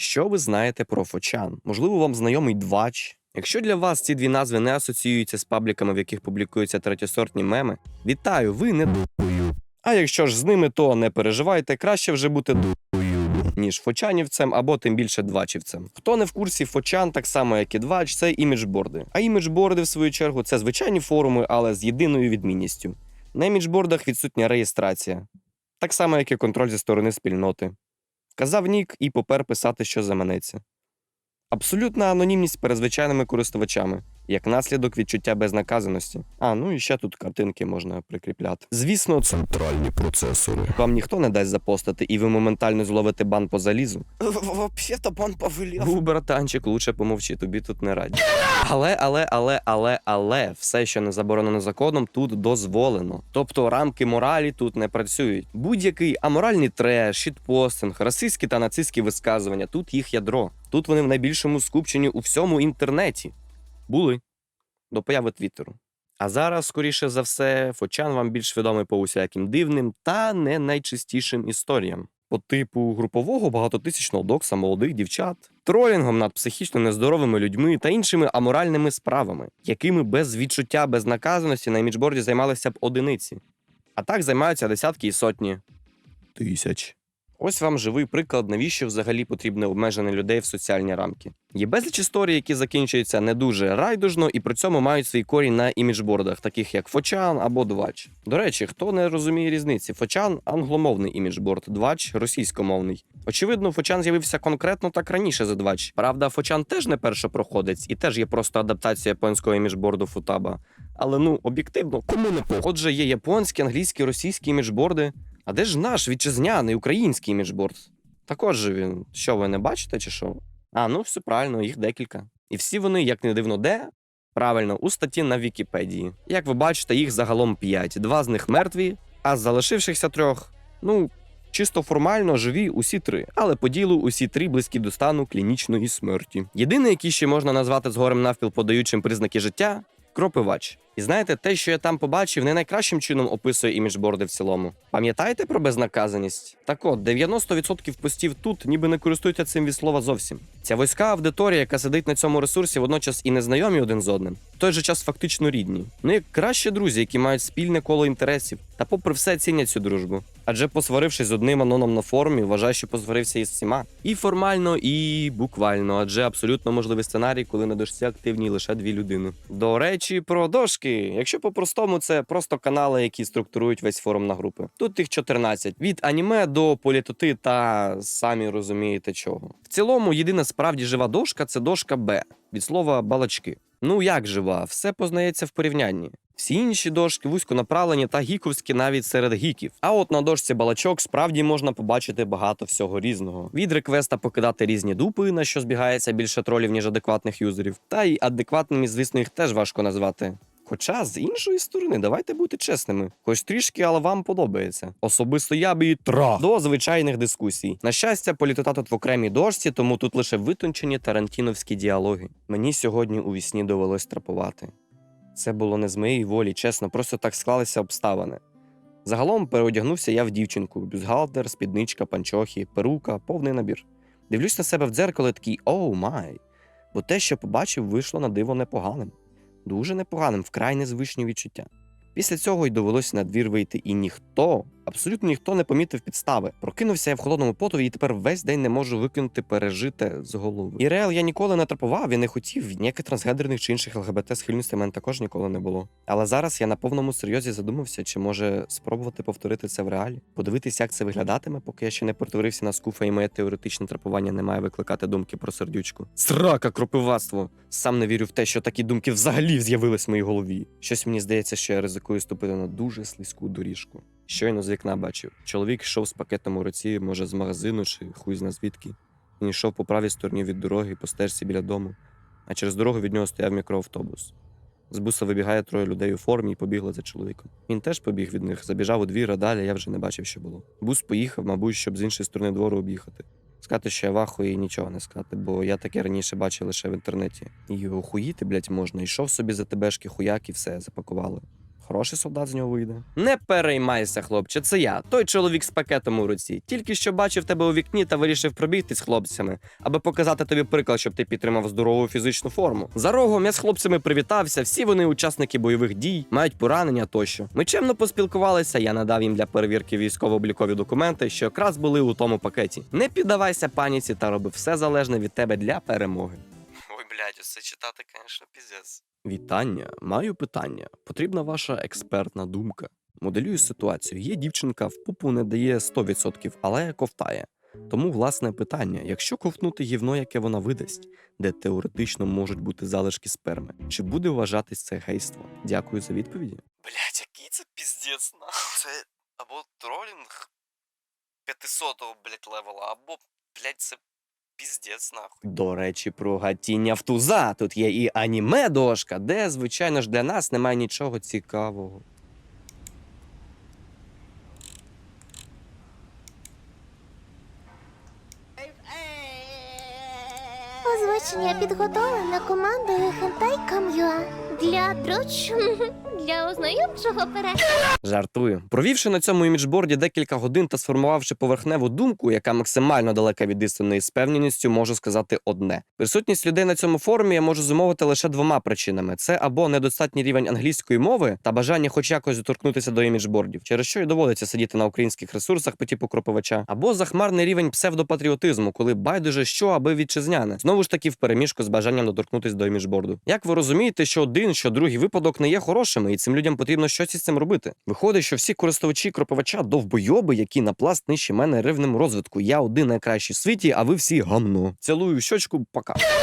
Що ви знаєте про Фочан? Можливо, вам знайомий двач? Якщо для вас ці дві назви не асоціюються з пабліками, в яких публікуються третєсортні меми, вітаю, ви не дупою. А якщо ж з ними, то не переживайте, краще вже бути дупою, ніж фочанівцем або тим більше двачівцем. Хто не в курсі фочан, так само як і двач, це іміджборди. А іміджборди, в свою чергу, це звичайні форуми, але з єдиною відмінністю. На іміджбордах відсутня реєстрація, так само, як і контроль зі сторони спільноти. Вказав нік і попер писати, що заманеться. Абсолютна анонімність перед звичайними користувачами, як наслідок відчуття безнаказаності. А, ну і ще тут картинки можна прикріпляти. Звісно, Центральні процесори. вам ніхто не дасть запостити, і ви моментально зловите бан по залізу. Вообще-то бан повелел. Ну, братанчик, лучше помовчи, тобі тут не раді. Але, але, але, але, але, все, що не заборонено законом, тут дозволено. Тобто рамки моралі тут не працюють. Будь-який аморальний треш, щитпостинг, расистські та нацистські висказування, тут їх ядро. Тут вони в найбільшому скупченні у всьому інтернеті. Були до появи Твіттеру. А зараз, скоріше за все, Фочан вам більш відомий по усяким дивним та не найчистішим історіям. По типу групового багатотисячного докса молодих дівчат, тролінгом над психічно нездоровими людьми та іншими аморальними справами, якими без відчуття безнаказаності на іміджборді займалися б одиниці. А так займаються десятки і сотні тисяч. Ось вам живий приклад, навіщо взагалі потрібно обмеження людей в соціальні рамки. Є безліч історій, які закінчуються не дуже райдужно і при цьому мають свій корінь на іміджбордах, таких як Фочан або Двач. До речі, хто не розуміє різниці, Фочан англомовний іміджборд, Двач російськомовний. Очевидно, Фочан з'явився конкретно так раніше за Двач. Правда, Фочан теж не першопроходець і теж є просто адаптація японського іміджборду Футаба. Але ну об'єктивно, кому не по. Отже, є японські, англійські, російські іміджборди. А де ж наш вітчизняний український іміджборд? Також же він. Що ви не бачите, чи що? А, ну все правильно, їх декілька. І всі вони, як не дивно, де? Правильно, у статті на Вікіпедії. Як ви бачите, їх загалом п'ять. Два з них мертві, а з залишившихся трьох, ну, чисто формально живі усі три, але по ділу усі три близькі до стану клінічної смерті. Єдине, який ще можна назвати згорем навпіл подаючим признаки життя кропивач. І знаєте, те, що я там побачив, не найкращим чином описує іміджборди в цілому. Пам'ятаєте про безнаказаність? Так от, 90% постів тут ніби не користуються цим від слова зовсім. Ця вузька аудиторія, яка сидить на цьому ресурсі, водночас і не знайомі один з одним, в той же час фактично рідні. Ну як кращі друзі, які мають спільне коло інтересів, та попри все цінять цю дружбу. Адже посварившись з одним аноном на форумі, вважає, що посварився із всіма. І формально, і буквально, адже абсолютно можливий сценарій, коли на дошці активні лише дві людини. До речі, про дошки. Якщо по-простому, це просто канали, які структурують весь форум на групи. Тут їх 14. від аніме до політоти та самі розумієте чого. В цілому, єдина справді жива дошка це дошка Б від слова балачки. Ну як жива, все познається в порівнянні. Всі інші дошки вузьконаправлені та гіковські навіть серед гіків. А от на дошці балачок справді можна побачити багато всього різного. Від реквеста покидати різні дупи, на що збігається більше тролів, ніж адекватних юзерів. Та й адекватними, звісно, їх теж важко назвати. Хоча з іншої сторони, давайте бути чесними, хоч трішки, але вам подобається. Особисто я б і тра до звичайних дискусій. На щастя, політота тут в окремій дошці, тому тут лише витончені тарантіновські діалоги. Мені сьогодні у вісні довелось трапувати. Це було не з моєї волі, чесно, просто так склалися обставини. Загалом переодягнувся я в дівчинку: бюстгальтер, спідничка, панчохи, перука, повний набір. Дивлюсь на себе в дзеркало і такий оу май. Бо те, що побачив, вийшло на диво непоганим. Дуже непоганим, вкрай незвичні відчуття. Після цього й довелося на двір вийти, і ніхто, абсолютно ніхто не помітив підстави. Прокинувся я в холодному потові і тепер весь день не можу викинути пережите з голови. І реал я ніколи не трапував і не хотів. Ніяких трансгендерних чи інших ЛГБТ схильностей мене також ніколи не було. Але зараз я на повному серйозі задумався, чи може спробувати повторити це в реалі, подивитися, як це виглядатиме, поки я ще не перетворився на скуфа, і моє теоретичне трапування не має викликати думки про сердючку. Срака, кропивацтво! Сам не вірю в те, що такі думки взагалі з'явились в моїй голові. Щось мені здається, що я ризикую ступити на дуже слизьку доріжку. Щойно з вікна бачив. Чоловік йшов з пакетом у руці, може, з магазину чи хуй зна звідки. Він йшов по правій стороні від дороги по стежці біля дому, а через дорогу від нього стояв мікроавтобус. З буса вибігає троє людей у формі і побігли за чоловіком. Він теж побіг від них, забіжав у двір, а далі я вже не бачив, що було. Бус поїхав, мабуть, щоб з іншої сторони двору об'їхати. Сказати, що я вахую і нічого не сказати, бо я таке раніше бачив лише в інтернеті. І охуїти, блять, можна. Йшов собі за тебешки хуяк і все, запакували. Хороший солдат з нього вийде. Не переймайся, хлопче, це я, той чоловік з пакетом у руці. Тільки що бачив тебе у вікні та вирішив пробігти з хлопцями, аби показати тобі приклад, щоб ти підтримав здорову фізичну форму. За рогом я з хлопцями привітався. Всі вони учасники бойових дій, мають поранення тощо. Ми чемно поспілкувалися. Я надав їм для перевірки військово-облікові документи, що якраз були у тому пакеті. Не піддавайся паніці та роби все залежне від тебе для перемоги. Блядь, усе читати, конечно, піздець. Вітання, маю питання. Потрібна ваша експертна думка. Моделюю ситуацію. Є дівчинка в пупу не дає 100%, але ковтає. Тому власне питання: якщо ковтнути гівно, яке вона видасть, де теоретично можуть бути залишки сперми, чи буде вважатись це гейство? Дякую за відповіді. Блядь, який це піздець, нахуй. Це або тролінг 500-го, блядь, левела, або, блядь, це піздець, нахуй. До речі, про гатіння в туза. Тут є і аніме дошка, де, звичайно ж, для нас немає нічого цікавого. Озвучення підготовлено командою Хентай Кам'юа для дроч для ознайомчого перегляду. Жартую. Провівши на цьому іміджборді декілька годин та сформувавши поверхневу думку, яка максимально далека від істини з певністю, можу сказати одне: присутність людей на цьому форумі я можу зумовити лише двома причинами: це або недостатній рівень англійської мови та бажання хоч якось доторкнутися до іміджбордів, через що й доводиться сидіти на українських ресурсах по типу Кроповича, або захмарний рівень псевдопатріотизму, коли байдуже що аби вітчизняне. Знову ж таки в переміжку з бажанням доторкнутися до іміджборду. Як ви розумієте, що один, що другий випадок не є хорошими, і цим людям потрібно щось із цим робити. Виходить, що всі користувачі кроповача довбойоби, які на пласт нижче мене рівнем розвитку. Я один найкращий в світі, а ви всі гамно. Цілую щочку, пока.